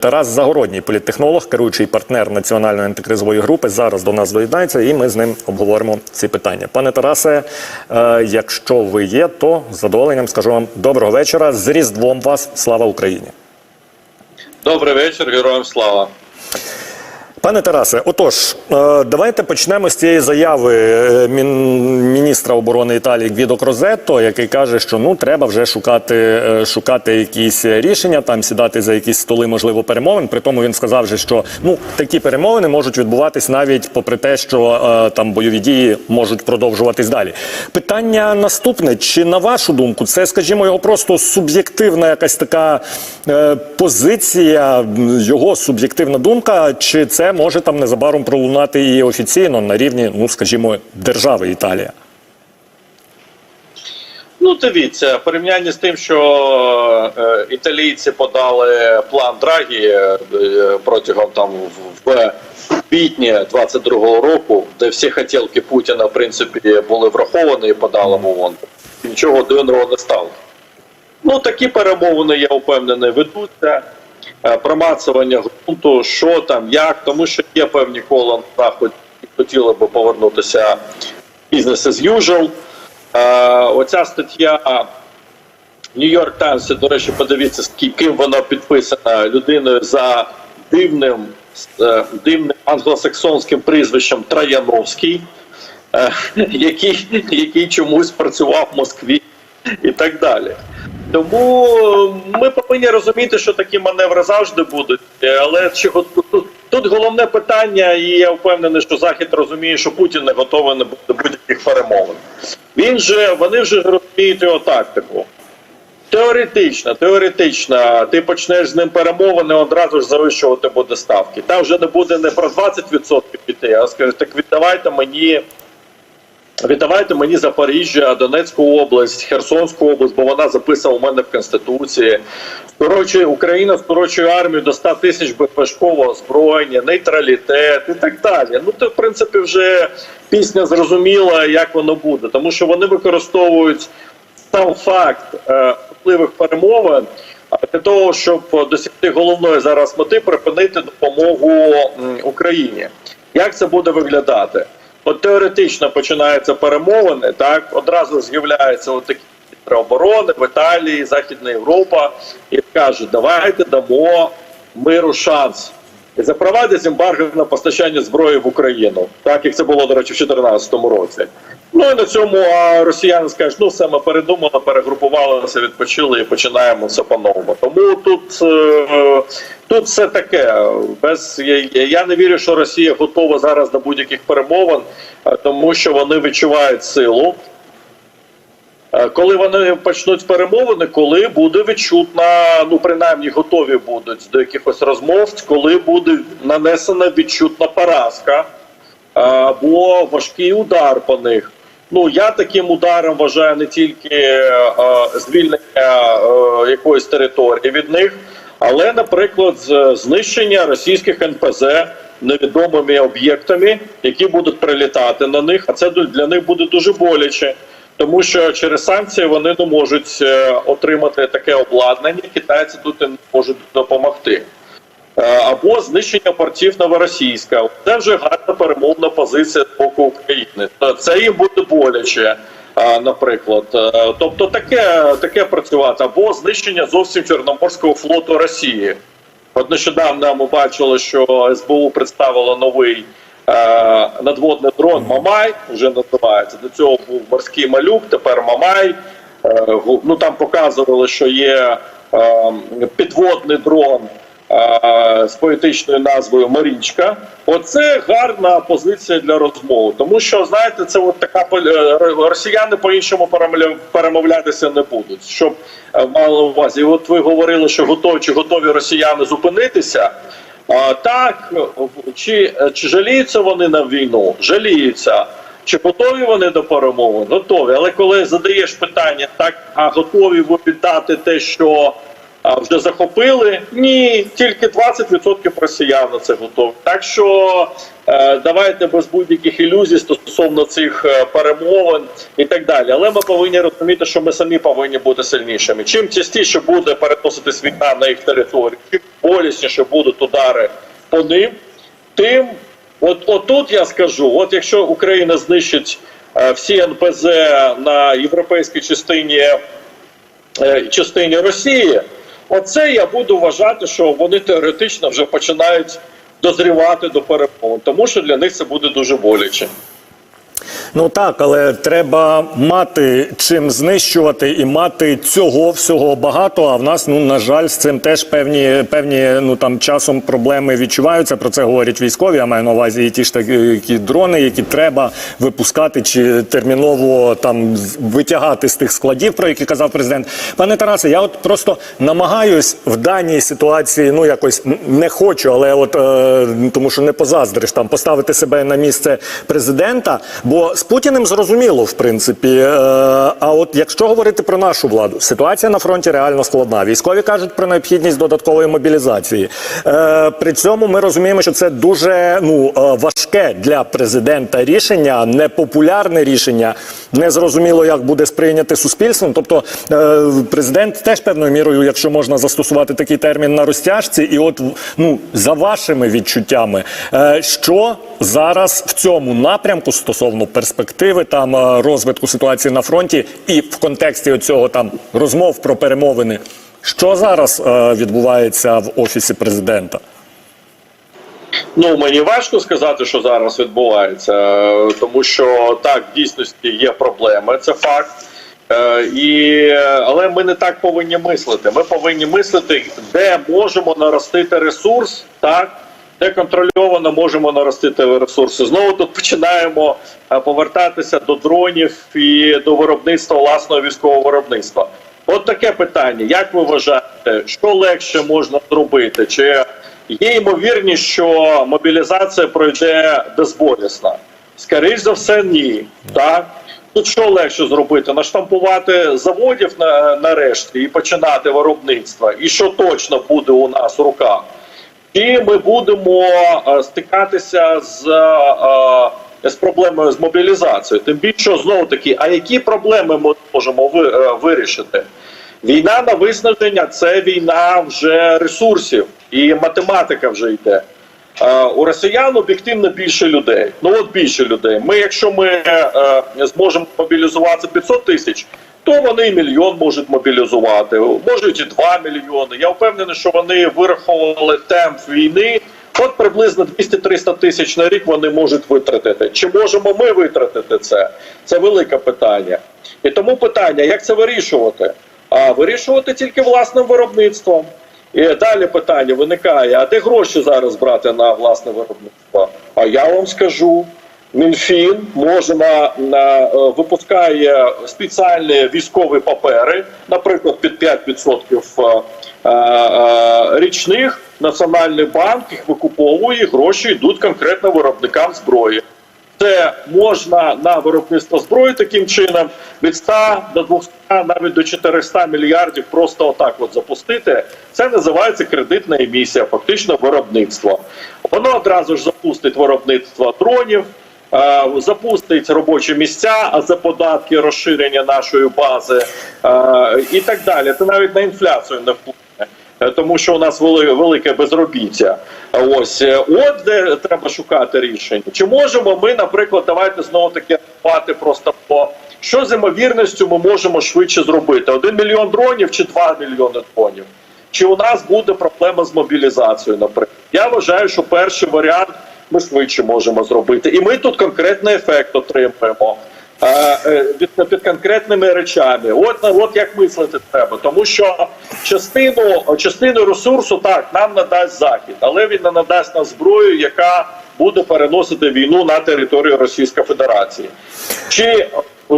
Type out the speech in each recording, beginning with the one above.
Тарас Загородній, політтехнолог, керуючий партнер національної антикризової групи, зараз до нас доєднається, і ми з ним обговоримо ці питання. Пане Тарасе, е, якщо ви є, то з задоволенням скажу вам доброго вечора. З Різдвом вас, слава Україні! Добрий вечір, героям слава. Пане Тарасе, отож, е, давайте почнемо з цієї заяви е, міністра оборони Італії Гвідо Крозетто, який каже, що ну треба вже шукати, е, шукати якісь рішення, там сідати за якісь столи, можливо, перемовин. При тому він сказав, же, що ну такі перемовини можуть відбуватись навіть попри те, що там бойові дії можуть продовжуватись далі. Питання наступне: чи на вашу думку, це, скажімо, його просто суб'єктивна якась така е, позиція, його суб'єктивна думка, чи це може там незабаром пролунати і офіційно на рівні, ну скажімо, держави Італія? Ну, дивіться, в порівнянні з тим, що е, італійці подали план Драгі е, протягом там в квітні 22-го року, де всі хотілки Путіна в принципі були враховані і подали в ООН, нічого дивного не стало. Ну, такі перемовини, я впевнений, ведуться. Е, Промацування ґрунту, що там, як, тому що є певні кола на заході, хотіли би повернутися бізнес as usual. Е, оця стаття Нью-Йорк Таймс, до речі, подивіться, ким вона підписана людиною за дивним, е, дивним англосаксонським прізвищем Трояновський, е, який, який чомусь працював в Москві і так далі. Тому ми повинні розуміти, що такі маневри завжди будуть. Але чи тут, тут головне питання, і я впевнений, що Захід розуміє, що Путін не готовий до будь-яких перемовин. Він же вони вже розуміють його тактику. Теоретично, теоретично, ти почнеш з ним перемовини, одразу ж завищувати буде ставки. Там вже не буде не про 20% піти, а скажуть, так віддавайте мені. Віддавайте мені Запоріжжя, Донецьку область, Херсонську область, бо вона записана у мене в Конституції. Скорочує Україна скорочує армію до 100 тисяч БПшкового озброєння, нейтралітет і так далі. Ну то в принципі вже пісня зрозуміла, як воно буде, тому що вони використовують сам факт впливих перемовин для того, щоб досягти головної зараз мети припинити допомогу Україні. Як це буде виглядати? От теоретично починаються перемовини, так одразу з'являються от такі міністри оборони в Італії, Західна Європа, і кажуть, давайте дамо миру шанс. І запровадять ембарго на постачання зброї в Україну, так як це було, до речі, в 2014 році. Ну і на цьому а, росіяни скажуть, ну все, ми передумали, перегрупувалися, відпочили і починаємо все по-новому. Тому тут, е, тут все таке. Без я, не вірю, що Росія готова зараз до будь-яких перемовин, тому що вони відчувають силу. Е, Коли вони почнуть перемовини, коли буде відчутна, ну принаймні готові будуть до якихось розмов, коли буде нанесена відчутна поразка е, або важкий удар по них. Ну я таким ударом вважаю не тільки е, звільнення е, якоїсь території від них, але, наприклад, знищення російських НПЗ невідомими об'єктами, які будуть прилітати на них. А це для них буде дуже боляче. Тому що через санкції вони не можуть е, отримати таке обладнання, китайці тут не можуть допомогти. Е, Або знищення портів Новоросійська. Це вже гарна перемовна позиція з боку України. Це їм буде боляче, е, наприклад. Тобто таке, таке працювати, або знищення зовсім Чорноморського флоту Росії. От нещодавно ми бачили, що СБУ представило новий надводний дрон Мамай, вже називається. До цього був морський малюк, тепер Мамай. Е, ну там показували, що є е, підводний дрон е, з поетичною назвою Марічка. Оце гарна позиція для розмови. Тому що, знаєте, це от така е, росіяни по-іншому перемовлятися не будуть. Щоб е, мали увазі, от ви говорили, що готові чи готові росіяни зупинитися. Так, чи, чи жаліються вони на війну? Жаліються. Чи готові вони до перемови? Готові. Але коли задаєш питання, так а готові ви віддати те, що а, вже захопили. Ні, тільки 20% росіян на це готові. Так що е, давайте без будь-яких ілюзій стосовно цих е, перемовин і так далі. Але ми повинні розуміти, що ми самі повинні бути сильнішими. Чим частіше буде переноситись війна на їх територію, чим болісніше будуть удари по ним, тим от отут я скажу: от якщо Україна знищить е, всі НПЗ на європейській частині частині Росії, оце я буду вважати, що вони теоретично вже починають дозрівати до перемоги, тому що для них це буде дуже боляче. Ну так, але треба мати чим знищувати і мати цього всього багато. А в нас, ну на жаль, з цим теж певні певні ну там часом проблеми відчуваються. Про це говорять військові. Я маю на увазі і ті ж такі дрони, які треба випускати чи терміново там витягати з тих складів, про які казав президент. Пане Тарасе, я от просто намагаюсь в даній ситуації, ну якось не хочу, але от е, тому, що не позаздриш там поставити себе на місце президента. Бо з Путіним зрозуміло, в принципі. Е, а от якщо говорити про нашу владу, ситуація на фронті реально складна. Військові кажуть про необхідність додаткової мобілізації. Е, при цьому ми розуміємо, що це дуже ну е, важке для президента рішення, непопулярне рішення. Незрозуміло, як буде сприйняти суспільством. Тобто е, президент теж певною мірою, якщо можна застосувати такий термін на розтяжці, і от ну за вашими відчуттями, що зараз в цьому напрямку стосовно перспективи там е, розвитку ситуації на фронті, і в контексті цього там розмов про перемовини, що зараз е, відбувається в офісі президента? Ну мені важко сказати, що зараз відбувається, тому що так в дійсності є проблеми, це факт. Е, І, але ми не так повинні мислити. Ми повинні мислити, де можемо наростити ресурс, так де контрольовано можемо наростити ресурси. Знову тут починаємо е, повертатися до дронів і до виробництва власного військового виробництва. От таке питання: як ви вважаєте, що легше можна зробити? Чи є ймовірність, що мобілізація пройде безболісно? Скоріше за все, ні. Так? Тут що легше зробити? Наштампувати заводів на, нарешті і починати виробництво. І що точно буде у нас в руках? Чи ми будемо е, стикатися з, е, з проблемою з мобілізацією? Тим більше знову таки, а які проблеми ми можемо е, вирішити? Війна на виснаження це війна вже ресурсів, і математика вже йде. Е, У росіян об'єктивно більше людей. Ну от більше людей. Ми, якщо ми е, зможемо мобілізувати 500 тисяч, то вони і мільйон можуть мобілізувати, можуть і 2 мільйони. Я впевнений, що вони вираховували темп війни. От приблизно 200-300 тисяч на рік вони можуть витратити. Чи можемо ми витратити це? Це велике питання. І тому питання, як це вирішувати? А вирішувати тільки власним виробництвом. І далі питання виникає: а де гроші зараз брати на власне виробництво? А я вам скажу. Мінфін може на, на е, випускає спеціальні військові папери, наприклад, під 5% е, е, річних. Національний банк їх викуповує, гроші йдуть конкретно виробникам зброї. Це можна на виробництво зброї таким чином від 100 до 200, навіть до 400 мільярдів просто отак от запустити. Це називається кредитна емісія, фактично виробництво. Воно одразу ж запустить виробництво дронів, е, запустить робочі місця, за податки розширення нашої бази е, і так далі. Це навіть на інфляцію не впливає. Е, тому що у нас вели- велике безробіття. Ось е, от де треба шукати рішення. Чи можемо ми, наприклад, давайте знову таки рахувати просто по що з ймовірністю ми можемо швидше зробити? Один мільйон дронів чи два мільйони дронів? Чи у нас буде проблема з мобілізацією? Наприклад, я вважаю, що перший варіант ми швидше можемо зробити, і ми тут конкретний ефект отримуємо. Е, Під, під конкретними речами, от от як мислити треба, тому що частину частину ресурсу так нам надасть захід, але він не надасть нам зброю, яка буде переносити війну на територію Російської Федерації. Чи,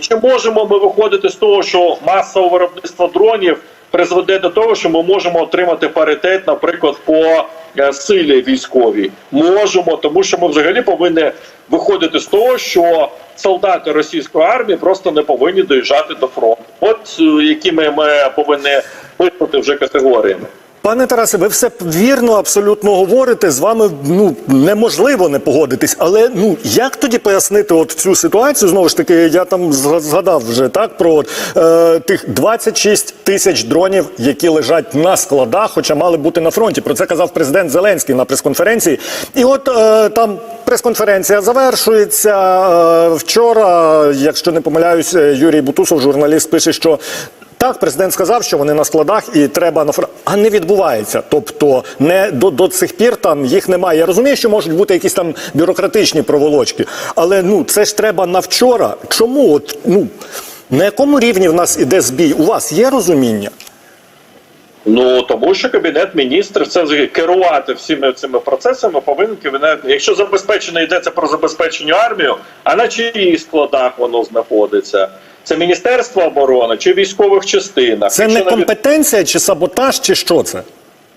чи можемо ми виходити з того, що масове виробництво дронів призведе до того, що ми можемо отримати паритет, наприклад, по е, силі військовій? Можемо, тому що ми взагалі повинні виходити з того, що солдати російської армії просто не повинні доїжджати до фронту. От е, якими ми повинні мислити вже категоріями. Пане Тарасе, ви все вірно абсолютно говорите. З вами ну неможливо не погодитись. Але ну як тоді пояснити от цю ситуацію? Знову ж таки, я там згадав вже так про е, тих 26 тисяч дронів, які лежать на складах, хоча мали бути на фронті. Про це казав президент Зеленський на прес-конференції. І от е, там прес-конференція завершується. Е, вчора, якщо не помиляюсь, е, Юрій Бутусов, журналіст, пише, що так, президент сказав, що вони на складах і треба на фронт. А не відбувається. Тобто, не до, до цих пір там їх немає. Я розумію, що можуть бути якісь там бюрократичні проволочки, але ну це ж треба на вчора. Чому? От ну на якому рівні в нас іде збій? У вас є розуміння? Ну тому що кабінет міністрів це керувати всіми цими процесами повинен кабінет. Якщо забезпечено йдеться про забезпечення армію, а на чиїх складах воно знаходиться? Це Міністерство оборони чи військових частинах? Це Якщо не навіть- компетенція чи саботаж, чи що це?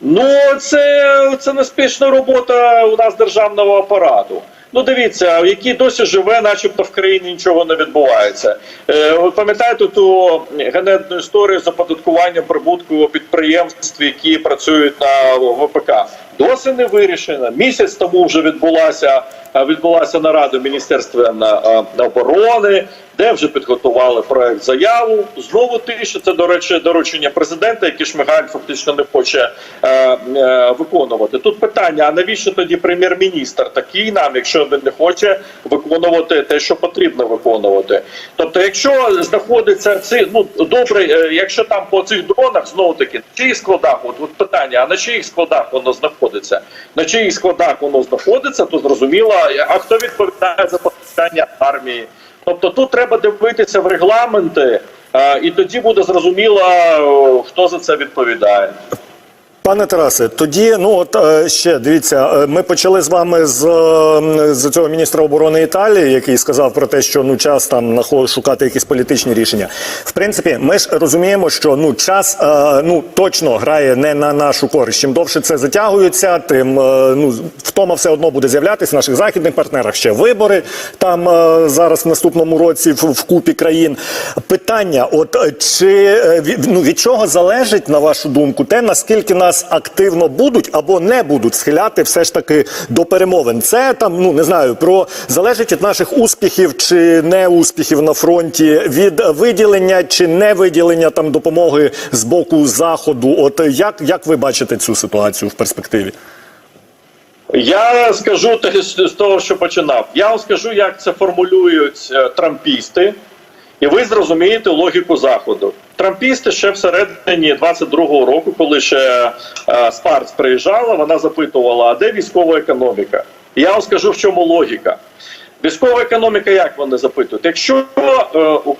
Ну, це, це неспішна робота у нас державного апарату. Ну, дивіться, який досі живе, начебто в країні нічого не відбувається. Е, ви пам'ятаєте ту генетну історію з оподаткуванням прибутку підприємств, які працюють на ВПК? Досі не вирішено. Місяць тому вже відбулася е, відбулася нарада Міністерства на, на оборони, де вже підготували проект заяву. Знову ти, що це до речі, доручення президента, який Шмигаль фактично не хоче е, е, виконувати. Тут питання: а навіщо тоді прем'єр-міністр такий нам, якщо він не хоче виконувати те, що потрібно виконувати? Тобто, якщо знаходиться ці, ну добре, е, якщо там по цих дронах знову таки на чиїх складах, от, от питання, а на чиїх складах воно знаходиться? На чиїх складах воно знаходиться, то зрозуміло, а хто відповідає за постачання армії? Тобто тут треба дивитися в регламенти, е, і тоді буде зрозуміло, хто за це відповідає. Пане Тарасе, тоді ну от е, ще дивіться, е, ми почали з вами з, е, з цього міністра оборони Італії, який сказав про те, що ну час там шукати якісь політичні рішення. В принципі, ми ж розуміємо, що ну час ну точно грає не на нашу користь. Чим довше це затягується, тим ну втома все одно буде з'являтися в наших західних партнерах. Ще вибори там зараз в наступному році в, в купі країн. Питання: от чи ну, від чого залежить на вашу думку те, наскільки нас активно будуть або не будуть схиляти все ж таки до перемовин? Це там, ну не знаю, про залежить від наших успіхів чи неуспіхів на фронті, від виділення чи не виділення там допомоги з боку заходу. От як, як ви бачите цю ситуацію в перспективі? Я скажу з з того, що починав. Я вам скажу, як це формулюють е, трампісти, і ви зрозумієте логіку заходу. Трампісти ще всередині 22-го року, коли ще е, Спарц приїжджала, вона запитувала, а де військова економіка? І я вам скажу, в чому логіка. Військова економіка, як вони запитують? Якщо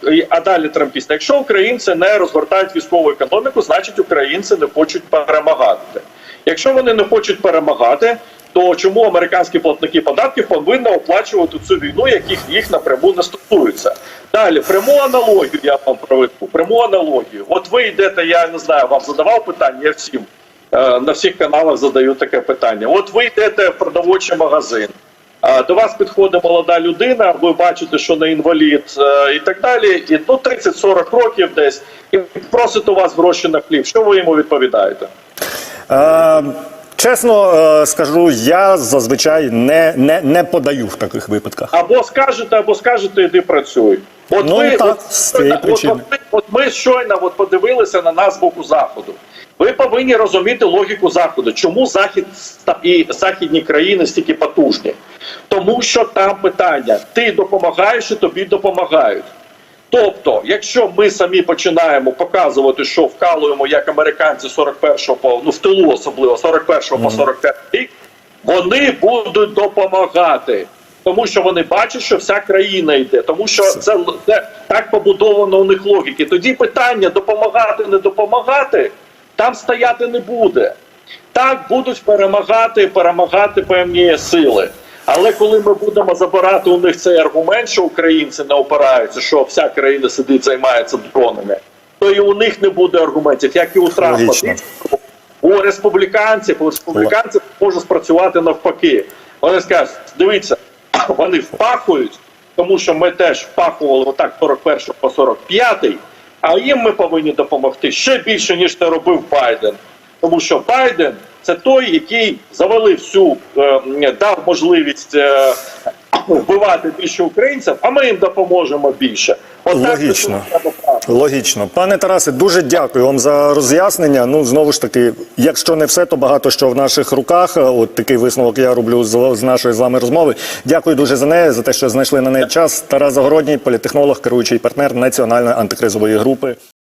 е, а далі трампісти, якщо українці не розгортають військову економіку, значить українці не хочуть перемагати. Якщо вони не хочуть перемагати, то чому американські платники податків повинні оплачувати цю війну, яких їх напряму не стосується? Далі пряму аналогію я вам проведу. Пряму аналогію. От ви йдете, я не знаю, вам задавав питання, я всім е, на всіх каналах задаю таке питання. От ви йдете в продовольчий магазин. До вас підходить молода людина, ви бачите, що не інвалід е, і так далі, і ну 30-40 років десь, і просить у вас гроші на хліб. Що ви йому відповідаєте? Е, чесно е, скажу, я зазвичай не, не, не подаю в таких випадках. Або скажете, або скажете, іди працюй. От Ну, ви, так, от, з цієї от, причини. от, ми- от ми щойно от подивилися на нас з боку заходу. Ви повинні розуміти логіку заходу. Чому захід і західні країни стільки потужні? Тому що там питання: ти допомагаєш, і тобі допомагають. Тобто, якщо ми самі починаємо показувати, що вкалуємо як американці 41-го по ну в тилу, особливо 41-го по 45 рік, вони будуть допомагати. Тому що вони бачать, що вся країна йде, тому що це, це так побудовано у них логіки. Тоді питання допомагати, не допомагати, там стояти не буде. Так будуть перемагати, перемагати певні сили. Але коли ми будемо забирати у них цей аргумент, що українці не опираються, що вся країна сидить, займається дронами, то і у них не буде аргументів, як і у Трампа. У республіканців, у республіканців може спрацювати навпаки. Вони скажуть: дивіться, вони впахують, тому що ми теж впахували отак 41 по 45, а їм ми повинні допомогти ще більше, ніж це робив Байден. Тому що Байден це той, який завалив всю, е, дав можливість е, вбивати більше українців, а ми їм допоможемо більше. Отак Логічно. Логічно, пане Тарасе, дуже дякую вам за роз'яснення. Ну знову ж таки, якщо не все, то багато що в наших руках. От такий висновок я роблю з, з нашої з вами розмови. Дякую дуже за неї, за те, що знайшли на неї час. Тарас Загородній, політехнолог, керуючий партнер національної антикризової групи.